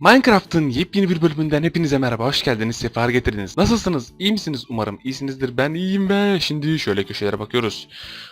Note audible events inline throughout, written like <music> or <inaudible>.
Minecraft'ın yepyeni bir bölümünden hepinize merhaba, hoş geldiniz, sefer getirdiniz. Nasılsınız? İyi misiniz? Umarım iyisinizdir. Ben iyiyim be. Şimdi şöyle köşelere bakıyoruz.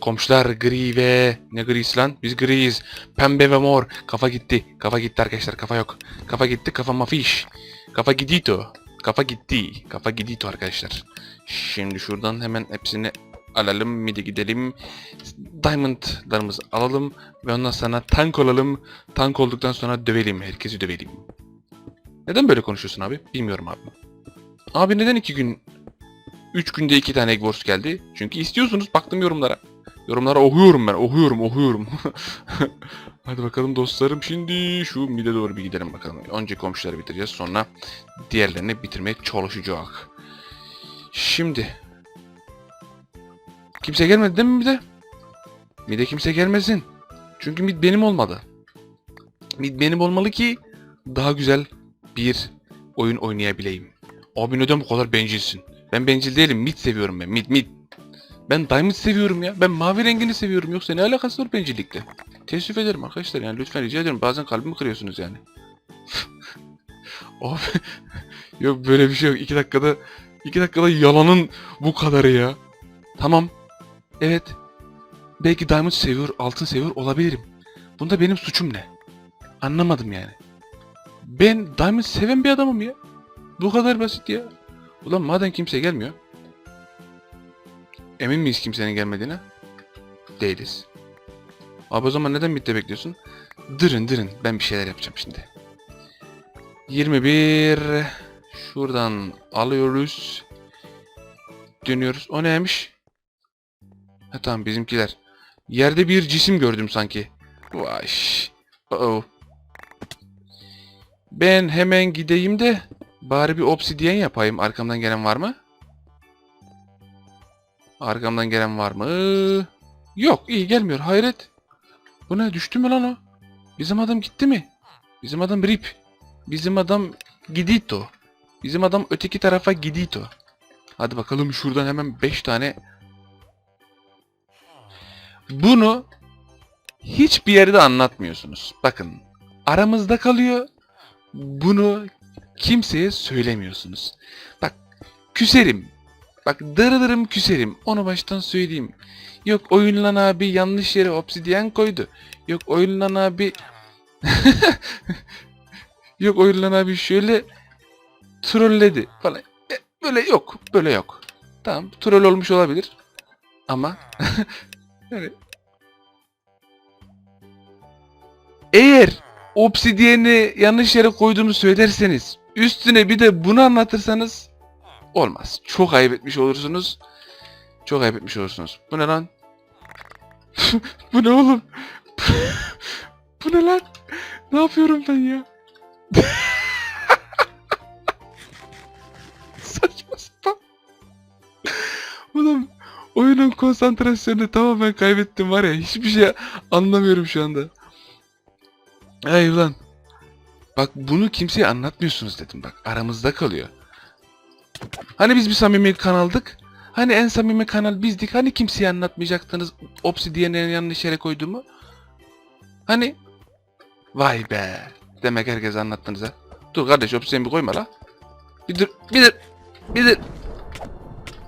Komşular gri ve... Ne grisi lan? Biz griyiz. Pembe ve mor. Kafa gitti. Kafa gitti arkadaşlar, kafa yok. Kafa gitti, kafa mafiş. Kafa gidito. Kafa gitti. Kafa gidito arkadaşlar. Şimdi şuradan hemen hepsini alalım. Midi gidelim. Diamond'larımızı alalım. Ve ondan sonra tank olalım. Tank olduktan sonra dövelim. Herkesi dövelim. Neden böyle konuşuyorsun abi? Bilmiyorum abi. Abi neden iki gün... Üç günde iki tane Egg Wars geldi? Çünkü istiyorsunuz. Baktım yorumlara. Yorumlara okuyorum ben. Okuyorum, okuyorum. <laughs> Hadi bakalım dostlarım. Şimdi şu mide doğru bir gidelim bakalım. Önce komşuları bitireceğiz. Sonra diğerlerini bitirmeye çalışacak. Şimdi... Kimse gelmedi değil mi mide? Mide kimse gelmesin. Çünkü mid benim olmadı. Mid benim olmalı ki daha güzel bir oyun oynayabileyim. Abi neden bu kadar bencilsin? Ben bencil değilim. Mid seviyorum ben. Mid mid. Ben diamond seviyorum ya. Ben mavi rengini seviyorum. Yoksa ne alakası var bencillikle? Teessüf ederim arkadaşlar yani lütfen rica ederim. Bazen kalbimi kırıyorsunuz yani. <laughs> Abi <laughs> yok böyle bir şey yok. İki dakikada iki dakikada yalanın bu kadarı ya. Tamam. Evet. Belki diamond seviyor, altın seviyor olabilirim. Bunda benim suçum ne? Anlamadım yani. Ben Diamond seven bir adamım ya. Bu kadar basit ya. Ulan madem kimse gelmiyor. Emin miyiz kimsenin gelmediğine? Değiliz. Abi o zaman neden bitti bekliyorsun? Dırın dırın ben bir şeyler yapacağım şimdi. 21 şuradan alıyoruz. Dönüyoruz. O neymiş? Ha tamam bizimkiler. Yerde bir cisim gördüm sanki. Vay. Oh. Ben hemen gideyim de bari bir obsidyen yapayım. Arkamdan gelen var mı? Arkamdan gelen var mı? Yok iyi gelmiyor hayret. Bu ne düştü mü lan o? Bizim adam gitti mi? Bizim adam rip. Bizim adam gidito. Bizim adam öteki tarafa gidito. Hadi bakalım şuradan hemen 5 tane. Bunu hiçbir yerde anlatmıyorsunuz. Bakın aramızda kalıyor bunu kimseye söylemiyorsunuz. Bak küserim. Bak darılırım küserim. Onu baştan söyleyeyim. Yok oyunlan abi yanlış yere obsidyen koydu. Yok oyunlan abi <laughs> Yok oyunlan abi şöyle trolledi falan. E, Böyle yok. Böyle yok. Tamam troll olmuş olabilir. Ama yani <laughs> eğer obsidiyeni yanlış yere koyduğumu söylerseniz üstüne bir de bunu anlatırsanız olmaz. Çok ayıp etmiş olursunuz. Çok ayıp etmiş olursunuz. Bu ne lan? <laughs> Bu ne oğlum? <laughs> Bu ne lan? Ne yapıyorum ben ya? <laughs> Saçma sapan. Oğlum oyunun konsantrasyonunu tamamen kaybettim var ya. Hiçbir şey anlamıyorum şu anda. Ey ulan. Bak bunu kimseye anlatmıyorsunuz dedim bak. Aramızda kalıyor. Hani biz bir samimi kanaldık? Hani en samimi kanal bizdik? Hani kimseye anlatmayacaktınız Obsidian'ın yanlış yere koyduğumu? Hani? Vay be. Demek herkese anlattınız ha. Dur kardeş Obsidian bir koyma la. Bir dur. Bir dur. Bir dur.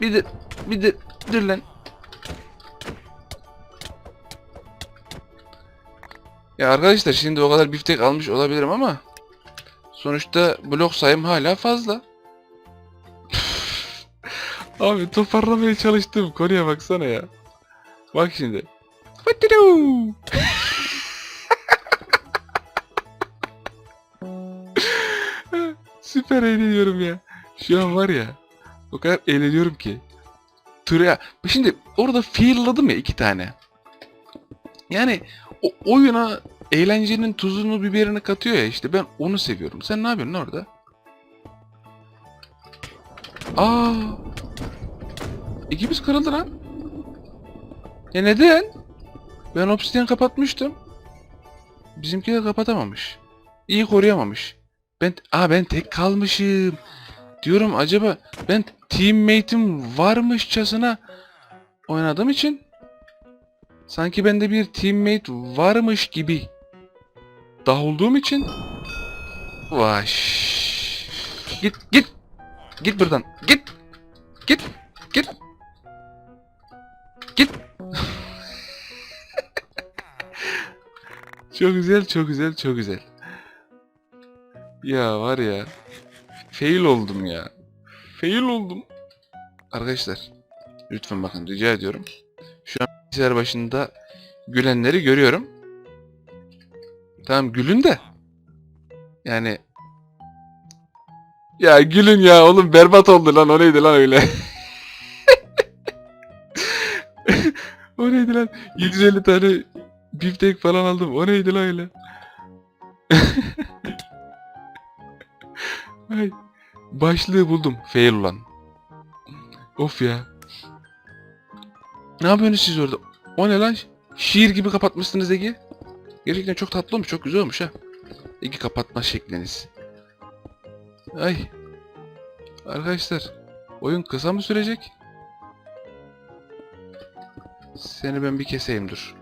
Bir dur. Bir dur. Dur lan. Ya arkadaşlar şimdi o kadar biftek almış olabilirim ama sonuçta blok sayım hala fazla. <laughs> Abi toparlamaya çalıştım konuya baksana ya. Bak şimdi. <laughs> Süper eğleniyorum ya. Şu an var ya. O kadar eğleniyorum ki. Turya. Şimdi orada fearladım ya iki tane. Yani o oyuna eğlencenin tuzunu biberini katıyor ya işte ben onu seviyorum. Sen ne yapıyorsun orada? Aa! İkimiz kırıldı lan. Ya neden? Ben obsidyen kapatmıştım. Bizimki de kapatamamış. İyi koruyamamış. Ben aa ben tek kalmışım. Diyorum acaba ben teammate'im varmışçasına oynadığım için sanki bende bir teammate varmış gibi olduğum için Vay. şş. Git git. Git buradan. Git. Git. Git. Git. <laughs> çok güzel, çok güzel, çok güzel. Ya var ya. Fail oldum ya. Fail oldum. Arkadaşlar. Lütfen bakın rica ediyorum. Şu an bilgisayar başında gülenleri görüyorum. Tamam gülün de. Yani ya gülün ya oğlum berbat oldu lan o neydi lan öyle. <laughs> o neydi lan 750 tane biftek falan aldım o neydi lan öyle. <laughs> Ay, başlığı buldum fail olan. Of ya. Ne yapıyorsunuz siz orada? O ne lan? Şiir gibi kapatmışsınız Ege. Gerçekten çok tatlı olmuş, çok güzel olmuş ha. Ege kapatma şekliniz. Ay. Arkadaşlar, oyun kısa mı sürecek? Seni ben bir keseyim dur.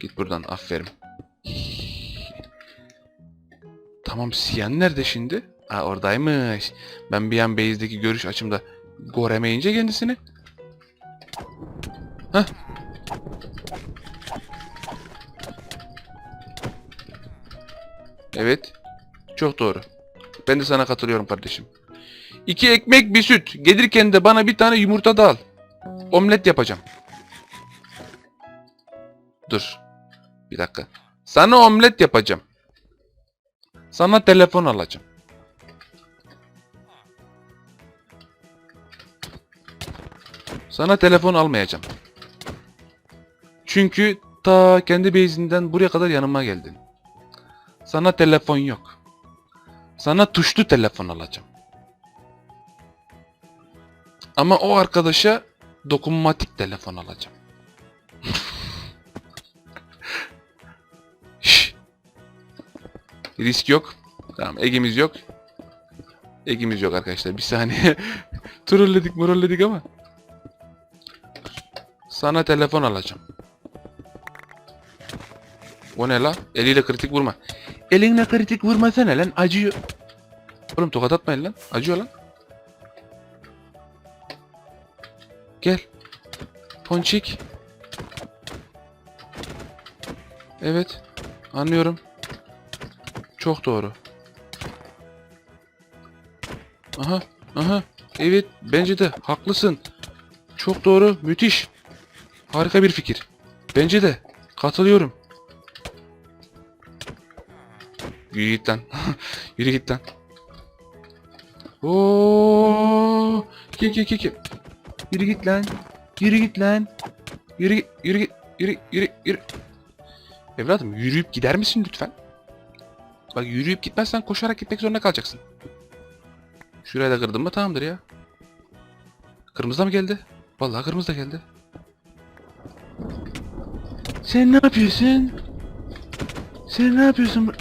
Git buradan, aferin. Tamam, Siyan nerede şimdi? Ha oradaymış. Ben bir an base'deki görüş açımda göremeyince kendisini. Hah. Evet. Çok doğru. Ben de sana katılıyorum kardeşim. İki ekmek bir süt. Gelirken de bana bir tane yumurta da al. Omlet yapacağım. Dur. Bir dakika. Sana omlet yapacağım. Sana telefon alacağım. Sana telefon almayacağım. Çünkü ta kendi base'inden buraya kadar yanıma geldin. Sana telefon yok. Sana tuşlu telefon alacağım. Ama o arkadaşa dokunmatik telefon alacağım. <laughs> Risk yok. Tamam Ege'miz yok. Ege'miz yok arkadaşlar. Bir saniye. <laughs> Trolledik morolledik ama. Sana telefon alacağım. O ne la? Eliyle kritik vurma. Elinle kritik vurmasana lan acıyor. Oğlum tokat atmayın lan. Acıyor lan. Gel. Ponçik. Evet. Anlıyorum. Çok doğru. Aha. Aha. Evet. Bence de. Haklısın. Çok doğru. Müthiş. Harika bir fikir. Bence de. Katılıyorum. Yürü git lan. <laughs> Yürü git lan. Oo! Ki ki ki ki. Yürü git lan. Yürü git lan. Yürü git, yürü git, yürü, yürü, yürü. Evladım yürüyüp gider misin lütfen? Bak yürüyüp gitmezsen koşarak gitmek zorunda kalacaksın. Şuraya da kırdım mı tamamdır ya. Kırmızı da mı geldi? Vallahi kırmızı da geldi. Sen ne yapıyorsun? Sen ne yapıyorsun?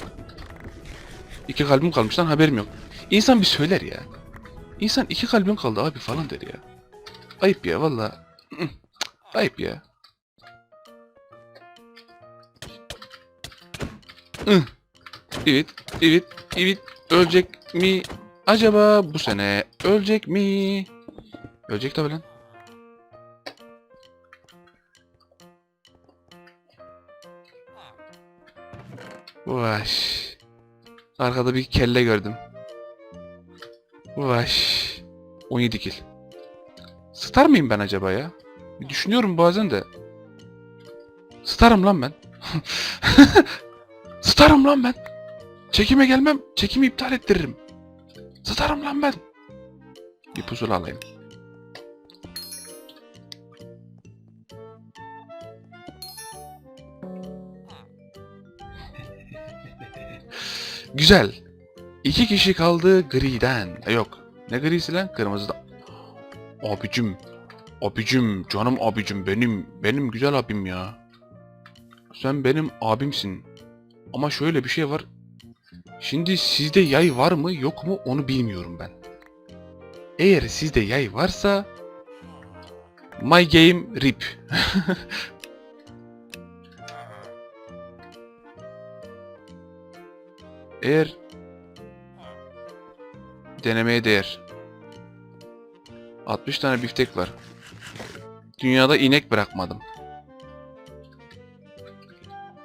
İki kalbim kalmış lan haberim yok. İnsan bir söyler ya. İnsan iki kalbim kaldı abi falan der ya. Ayıp ya valla. Ayıp ya. Evet, evet, evet. Ölecek mi? Acaba bu sene ölecek mi? Ölecek tabi lan. Vaş. Arkada bir kelle gördüm. Vaş. 17 kill. Star mıyım ben acaba ya? Bir düşünüyorum bazen de. Starım lan ben. <laughs> Starım lan ben. Çekime gelmem. Çekimi iptal ettiririm. Starım lan ben. Bir pusula alayım. Güzel. İki kişi kaldı griden. E, Yok. Ne grisi lan? Kırmızıda. Abicim. Abicim. Canım abicim. Benim. Benim güzel abim ya. Sen benim abimsin. Ama şöyle bir şey var. Şimdi sizde yay var mı yok mu onu bilmiyorum ben. Eğer sizde yay varsa My game rip. <laughs> Eğer denemeye değer. 60 tane biftek var. Dünyada inek bırakmadım.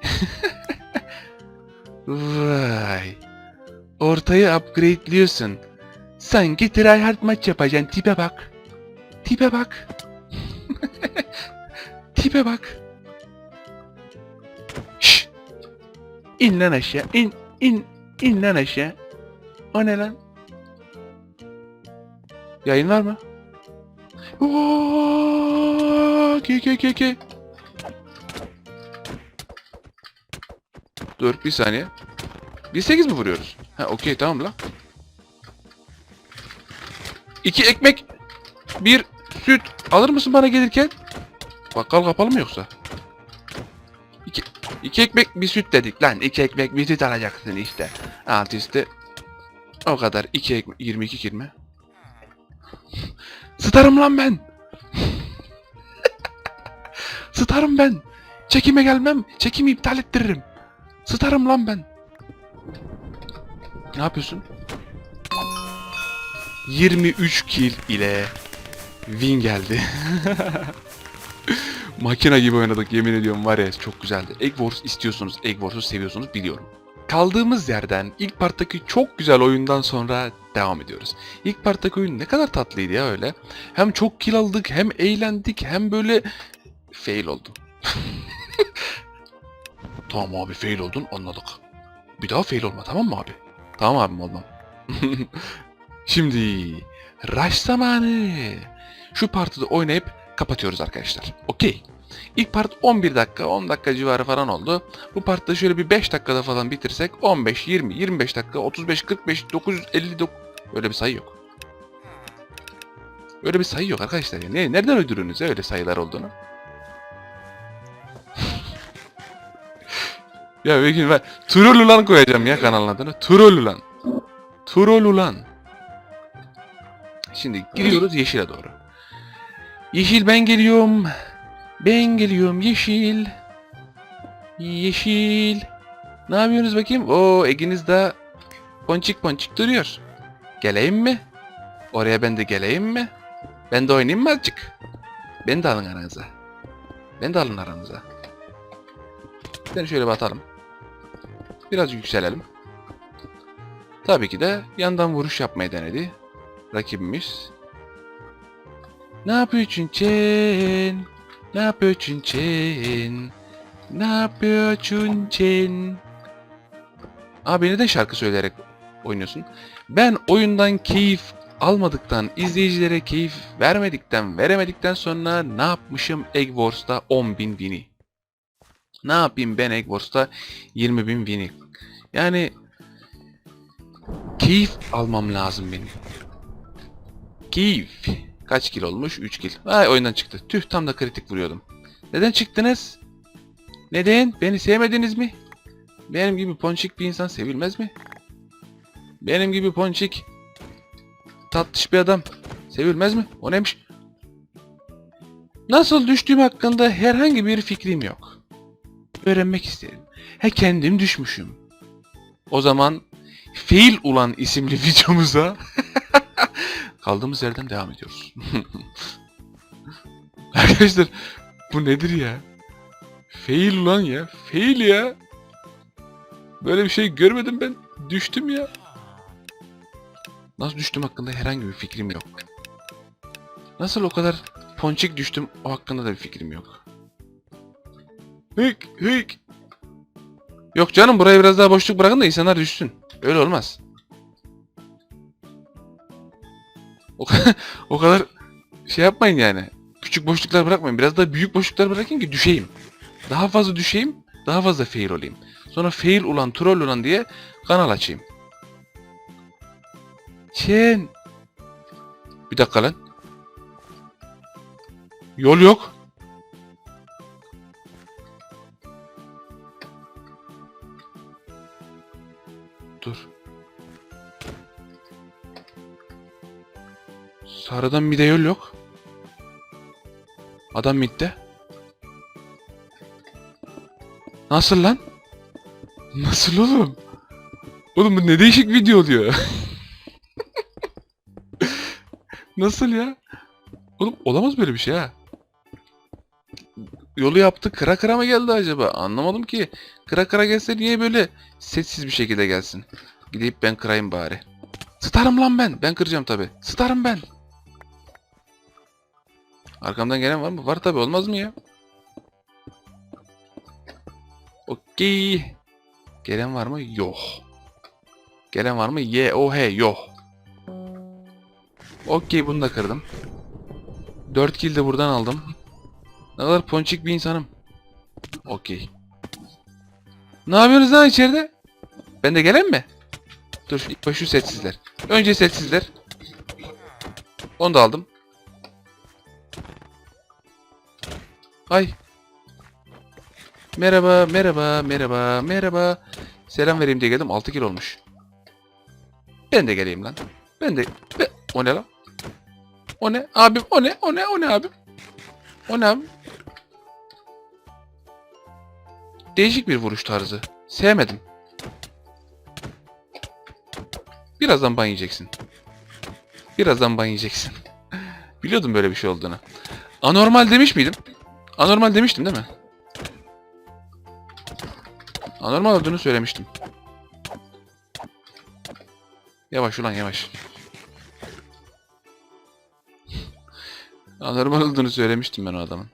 <laughs> Vay. Ortayı upgrade'liyorsun. Sanki tryhard maç yapacaksın. Tipe bak. Tipe bak. <laughs> Tipe bak. Şşş. İn lan aşağı. İn, in, in lan aşağı. O ne lan? Yayın var mı? Ke ke ke ke. Dur bir saniye. Biz 8 mi vuruyoruz? Ha okey tamam la. İki ekmek. Bir süt. Alır mısın bana gelirken? Bakkal kapalı mı yoksa? İki, ekmek bir süt dedik lan. iki ekmek bir süt alacaksın işte. Alt üstü. O kadar. iki ekmek. 22 kelime. Starım lan ben. <laughs> Starım ben. Çekime gelmem. Çekimi iptal ettiririm. Starım lan ben. Ne yapıyorsun? 23 kill ile win geldi. <laughs> Makina gibi oynadık yemin ediyorum var ya çok güzeldi. Egg Wars istiyorsunuz, Egg Wars'u seviyorsunuz biliyorum. Kaldığımız yerden ilk parttaki çok güzel oyundan sonra devam ediyoruz. İlk parttaki oyun ne kadar tatlıydı ya öyle. Hem çok kill aldık, hem eğlendik, hem böyle fail oldum. <laughs> tamam abi fail oldun anladık. Bir daha fail olma tamam mı abi? Tamam abim olmam. <laughs> Şimdi rush zamanı. Şu partide oynayıp kapatıyoruz arkadaşlar. Okey. İlk part 11 dakika, 10 dakika civarı falan oldu. Bu partta şöyle bir 5 dakikada falan bitirsek 15, 20, 25 dakika, 35, 45, 959 öyle bir sayı yok. Öyle bir sayı yok arkadaşlar. ya. Ne, nereden ya öyle sayılar olduğunu? <laughs> ya bir gün ben Turululan koyacağım ya kanalın adını. Turululan. Turululan. Şimdi giriyoruz yeşile doğru. Yeşil ben geliyorum. Ben geliyorum yeşil. Yeşil. Ne yapıyorsunuz bakayım? Oo Eginiz de ponçik ponçik duruyor. Geleyim mi? Oraya ben de geleyim mi? Ben de oynayayım mı azıcık? Ben de alın aranıza. Ben de alın aranıza. Seni şöyle bir atalım. Biraz yükselelim. Tabii ki de yandan vuruş yapmayı denedi. Rakibimiz. Ne yapıyorsun Çen? Ne yapıyorsun Çen? Ne yapıyorsun Çen? Abi neden şarkı söyleyerek oynuyorsun? Ben oyundan keyif almadıktan, izleyicilere keyif vermedikten, veremedikten sonra ne yapmışım Egg Wars'ta 10.000 bini? Ne yapayım ben Egg Wars'ta 20.000 bini? Yani keyif almam lazım benim. Keyif. Kaç kil olmuş? 3 kil. Ay oyundan çıktı. Tüh tam da kritik vuruyordum. Neden çıktınız? Neden? Beni sevmediniz mi? Benim gibi ponçik bir insan sevilmez mi? Benim gibi ponçik tatlış bir adam sevilmez mi? O neymiş? Nasıl düştüğüm hakkında herhangi bir fikrim yok. Öğrenmek isterim. He kendim düşmüşüm. O zaman Fail ulan isimli <laughs> videomuza kaldığımız yerden devam ediyoruz. <laughs> Arkadaşlar bu nedir ya? Fail ulan ya. Fail ya. Böyle bir şey görmedim ben. Düştüm ya. Nasıl düştüm hakkında herhangi bir fikrim yok. Nasıl o kadar ponçik düştüm o hakkında da bir fikrim yok. Hık hık. Yok canım buraya biraz daha boşluk bırakın da insanlar düşsün. Öyle olmaz. O, <laughs> o kadar şey yapmayın yani. Küçük boşluklar bırakmayın. Biraz daha büyük boşluklar bırakın ki düşeyim. Daha fazla düşeyim, daha fazla fail olayım. Sonra fail ulan, troll ulan diye kanal açayım. Çen. Bir dakika lan. Yol yok. Sarıdan bir de yol yok. Adam midde. Nasıl lan? Nasıl oğlum? Oğlum bu ne değişik video oluyor. <laughs> Nasıl ya? Oğlum olamaz böyle bir şey ha. Yolu yaptı kıra kıra mı geldi acaba? Anlamadım ki. Kıra kıra gelse niye böyle sessiz bir şekilde gelsin? Gidip ben kırayım bari. Starım lan ben. Ben kıracağım tabi. Starım ben. Arkamdan gelen var mı? Var tabi olmaz mı ya? Okey. Gelen var mı? Yok. Gelen var mı? Ye o he yok. Okey bunu da kırdım. 4 kill de buradan aldım. Ne kadar ponçik bir insanım. Okey. Ne yapıyorsunuz lan içeride? Ben de gelen mi? Dur ilk başı sessizler. Önce sessizler. Onu da aldım. Ay. Merhaba, merhaba, merhaba, merhaba. Selam vereyim diye geldim. 6 kill olmuş. Ben de geleyim lan. Ben de... Be- O ne lan? O ne? Abim o ne? O ne? O ne abim? O ne abim? Değişik bir vuruş tarzı. Sevmedim. Birazdan ban yiyeceksin. Birazdan ban yiyeceksin. <laughs> Biliyordum böyle bir şey olduğunu. Anormal demiş miydim? Anormal demiştim değil mi? Anormal olduğunu söylemiştim. Yavaş ulan yavaş. Anormal olduğunu söylemiştim ben o adamın.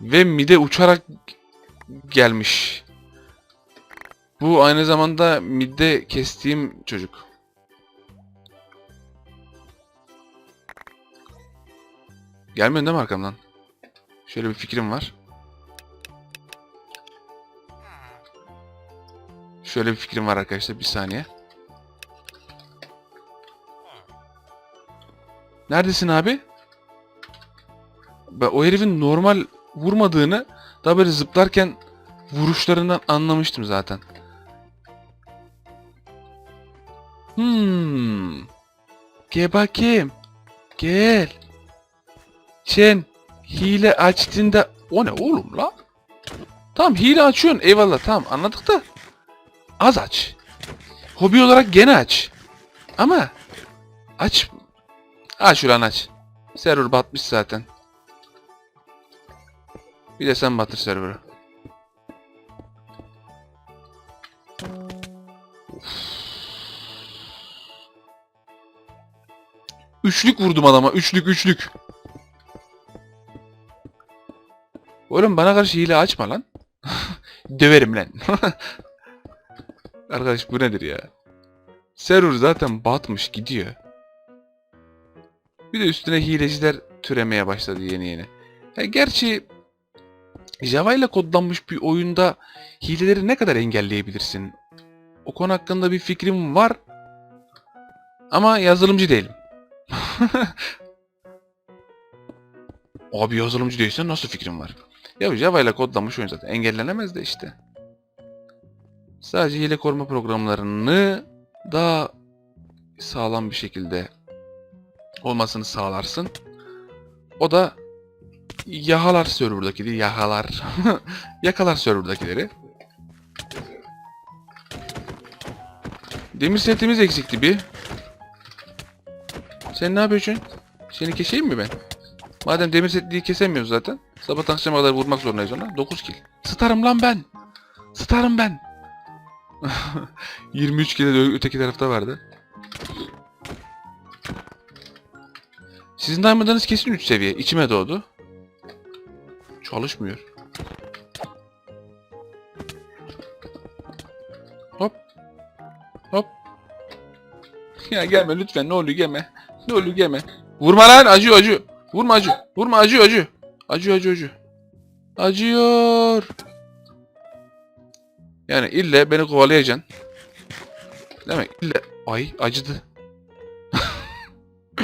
Ve mide uçarak gelmiş. Bu aynı zamanda midde kestiğim çocuk. Gelmiyorsun değil mi arkamdan? Şöyle bir fikrim var. Şöyle bir fikrim var arkadaşlar bir saniye. Neredesin abi? Ben o herifin normal vurmadığını daha böyle zıplarken vuruşlarından anlamıştım zaten. Hmm. Gel bakayım. Gel. Sen hile açtığında o ne oğlum la? Tamam hile açıyorsun eyvallah tamam anladık da az aç. Hobi olarak gene aç. Ama aç. Aç ulan aç. Server batmış zaten. Bir de sen batır server'ı. Üçlük vurdum adama. Üçlük üçlük. Oğlum bana karşı hile açma lan. <laughs> Döverim lan. <laughs> Arkadaş bu nedir ya? Server zaten batmış gidiyor. Bir de üstüne hileciler türemeye başladı yeni yeni. Ya gerçi Java ile kodlanmış bir oyunda hileleri ne kadar engelleyebilirsin? O konu hakkında bir fikrim var. Ama yazılımcı değilim. <laughs> Abi yazılımcı değilsen nasıl fikrim var? Ya Java ile kodlanmış oyun zaten engellenemez de işte. Sadece hile koruma programlarını daha sağlam bir şekilde olmasını sağlarsın. O da yahalar serverdakileri, yahalar, <laughs> yakalar serverdakileri. Demir setimiz eksikti bir. Sen ne yapıyorsun? Seni keseyim mi ben? Madem demir setliği kesemiyoruz zaten. Sabah akşama kadar vurmak zorundayız ona. 9 kill. Starım lan ben. Starım ben. <laughs> 23 kill de öteki tarafta vardı. Sizin diamond'ınız kesin 3 seviye. İçime doğdu. Çalışmıyor. Hop. Hop. Ya gelme lütfen ne oluyor gelme. Ne oluyor gelme. Vurma lan acıyor acıyor. Vurma acıyor. Vurma acıyor acıyor. Acıyor acıyor acıyor. Acıyor. Yani ille beni kovalayacaksın. Demek ille... Ay acıdı. <laughs>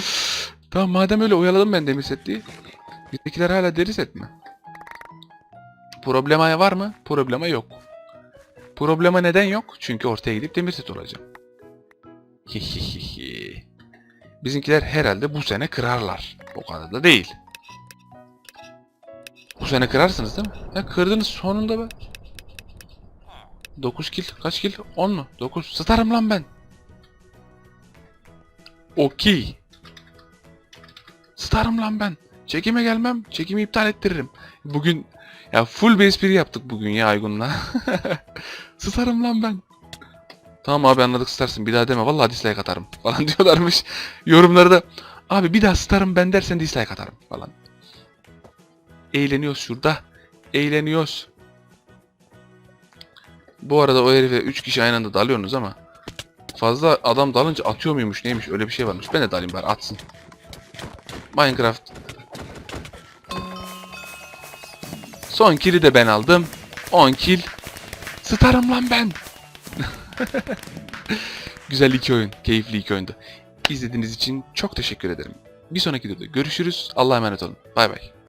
tamam madem öyle oyaladım ben demir setliği. Bizdekiler hala deri set mi? Problema var mı? Problema yok. Problema neden yok? Çünkü ortaya gidip demir set olacağım. Hihihihi. Bizimkiler herhalde bu sene kırarlar. O kadar da değil. Bu sene kırarsınız değil mi? Ya kırdınız sonunda be. 9 kill. Kaç kill? 10 mu? 9. Starım lan ben. Okey. Starım lan ben. Çekime gelmem. Çekimi iptal ettiririm. Bugün ya full bir espri yaptık bugün ya Aygun'la. <laughs> Starım lan ben. Tamam abi anladık starsın bir daha deme vallahi dislike atarım falan <laughs> diyorlarmış. Yorumları da abi bir daha starım ben dersen dislike atarım falan. Eğleniyoruz şurada. Eğleniyoruz. Bu arada o herife 3 kişi aynı anda dalıyorsunuz ama fazla adam dalınca atıyor muymuş neymiş öyle bir şey varmış. Ben de dalayım bari atsın. Minecraft. Son kill'i de ben aldım. 10 kill. Starım lan ben. <laughs> Güzel iki oyun. Keyifli iki oyundu. İzlediğiniz için çok teşekkür ederim. Bir sonraki videoda görüşürüz. Allah'a emanet olun. Bay bay.